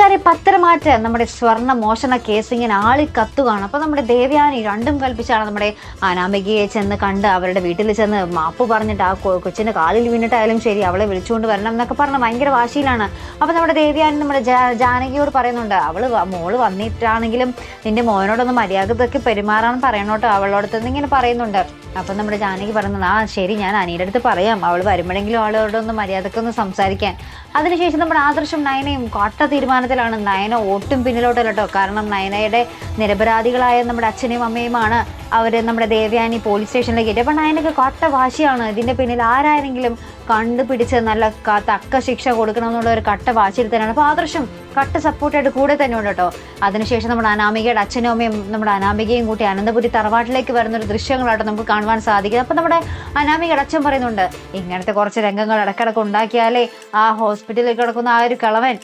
പത്രമാറ്റ് നമ്മുടെ സ്വർണ മോഷണ കേസ് ഇങ്ങനെ ആളി കത്തുകയാണ്. അപ്പോൾ നമ്മുടെ ദേവയാനി രണ്ടും കൽപ്പിച്ചാണ് നമ്മുടെ അനാമികയെ ചെന്ന് കണ്ട് അവരുടെ വീട്ടിൽ ചെന്ന് മാപ്പ് പറഞ്ഞിട്ട് ആ കൊച്ചിന്റെ കാലിൽ വീണിട്ടായാലും ശരി അവളെ വിളിച്ചുകൊണ്ട് വരണം എന്നൊക്കെ പറഞ്ഞ് ഭയങ്കര വാശിയിലാണ്. അപ്പോൾ നമ്മുടെ ദേവയാനി നമ്മുടെ ജാനകിയോട് പറയുന്നുണ്ട് അവൾ മോൾ വന്നിട്ടാണെങ്കിലും നിന്റെ മോനോടൊന്ന് മര്യാദയ്ക്ക് പെരുമാറാൻ പറയണോട്ടോ അവളോടത്ത് ഇങ്ങനെ പറയുന്നുണ്ട്. അപ്പം നമ്മുടെ ജാനകി പറയുന്നത് ആ ശരി ഞാൻ അനിയുടെ അടുത്ത് പറയാം. അവൾ വരുമ്പോഴെങ്കിലും അവളോടൊന്ന് മര്യാദക്കൊന്ന് സംസാരിക്കാൻ. അതിനുശേഷം നമ്മുടെ ആദർശം നയനയും കൊട്ട തീരുമാനത്തിലാണ് നയന ഒട്ടും പിന്നിലോട്ടല്ലോ കാരണം നയനയുടെ നിരപരാധികളായ നമ്മുടെ അച്ഛനെയും അമ്മയുമാണ് അവർ നമ്മുടെ ദേവയാനി പോലീസ് സ്റ്റേഷനിലേക്ക് എത്തി. അപ്പം നയനക്ക് കട്ട വാശിയാണ്. ഇതിന്റെ പിന്നിൽ ആരാരെങ്കിലും കണ്ടുപിടിച്ച് നല്ല തക്ക ശിക്ഷ കൊടുക്കണം എന്നുള്ള ഒരു കട്ട വാശിയിൽ തന്നെയാണ്. അപ്പോൾ ആദർശം കട്ട സപ്പോർട്ടായിട്ട് കൂടെ തന്നെ ഉണ്ട് കേട്ടോ. അതിനുശേഷം നമ്മുടെ അനാമികയുടെ അച്ഛനും അമ്മയും നമ്മുടെ അനാമികയും കൂട്ടി അനന്തപുരി തറവാട്ടിലേക്ക് വരുന്ന ഒരു ദൃശ്യങ്ങളായിട്ട് നമുക്ക് കാണുവാൻ സാധിക്കും. അപ്പം നമ്മുടെ അനാമികയുടെ അച്ഛൻ പറയുന്നുണ്ട് ഇങ്ങനത്തെ കുറച്ച് രംഗങ്ങൾ ഇടക്കിടക്ക് ഉണ്ടാക്കിയാലേ ആ ഹോസ്പിറ്റലിൽ കിടക്കുന്ന ആ ഒരു കളവൻ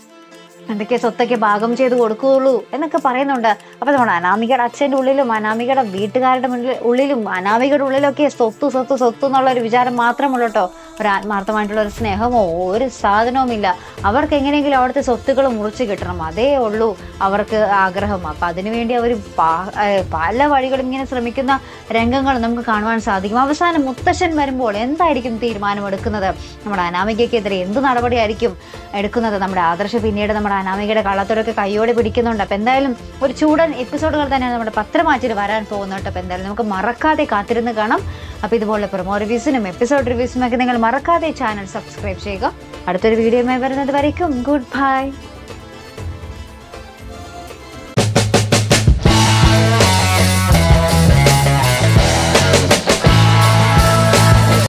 എന്തൊക്കെ സ്വത്തൊക്കെ ഭാഗം ചെയ്ത് കൊടുക്കുകയുള്ളൂ എന്നൊക്കെ പറയുന്നുണ്ട്. അപ്പൊ നമ്മുടെ അനാമികയുടെ അച്ഛന്റെ ഉള്ളിലും അനാമികയുടെ വീട്ടുകാരുടെ മുന്നിൽ ഉള്ളിലും അനാമികയുടെ ഉള്ളിലൊക്കെ സ്വത്ത് സ്വത്ത് സ്വത്ത് എന്നുള്ള ഒരു വിചാരം മാത്രമുള്ളൂ കേട്ടോ. ഒരു ആത്മാർത്ഥമായിട്ടുള്ള ഒരു സ്നേഹമോ ഒരു സാധനവുമില്ല. അവർക്ക് എങ്ങനെയെങ്കിലും അവിടുത്തെ സ്വത്തുക്കൾ മുറിച്ച് കിട്ടണം. അതേ ഉള്ളൂ. അവർക്ക് ആഗ്രഹം. അപ്പം അതിനുവേണ്ടി അവർ പല വഴികളും ഇങ്ങനെ ശ്രമിക്കുന്ന രംഗങ്ങൾ നമുക്ക് കാണുവാൻ സാധിക്കും. അവസാനം മുത്തശ്ശൻ വരുമ്പോൾ എന്തായിരിക്കും തീരുമാനമെടുക്കുന്നത്? നമ്മുടെ അനാമികയ്ക്കെതിരെ എന്ത് നടപടിയായിരിക്കും എടുക്കുന്നത്? നമ്മുടെ ആദർശ പിന്നീട് നമ്മുടെ അനാമികയുടെ കള്ളത്തോടൊക്കെ കൈയോടെ പിടിക്കുന്നുണ്ട്. അപ്പം എന്തായാലും ഒരു ചൂടൻ എപ്പിസോഡുകൾ തന്നെയാണ് നമ്മുടെ പത്രമാറ്റിൽ വരാൻ പോകുന്നത് അപ്പം എന്തായാലും നമുക്ക് മറക്കാതെ കാത്തിരുന്ന് കാണാം. അപ്പോൾ ഇതുപോലെ പ്രൊമോ റിവ്യൂസിനും എപ്പിസോഡ് റിവ്യൂസിനും ഒക്കെ നിങ്ങൾ മറക്കാതെ ചാനൽ സബ്സ്ക്രൈബ് ചെയ്യുക. അടുത്തൊരു വീഡിയോയുമായി വരുന്നത് വരയ്ക്കും. Good bye.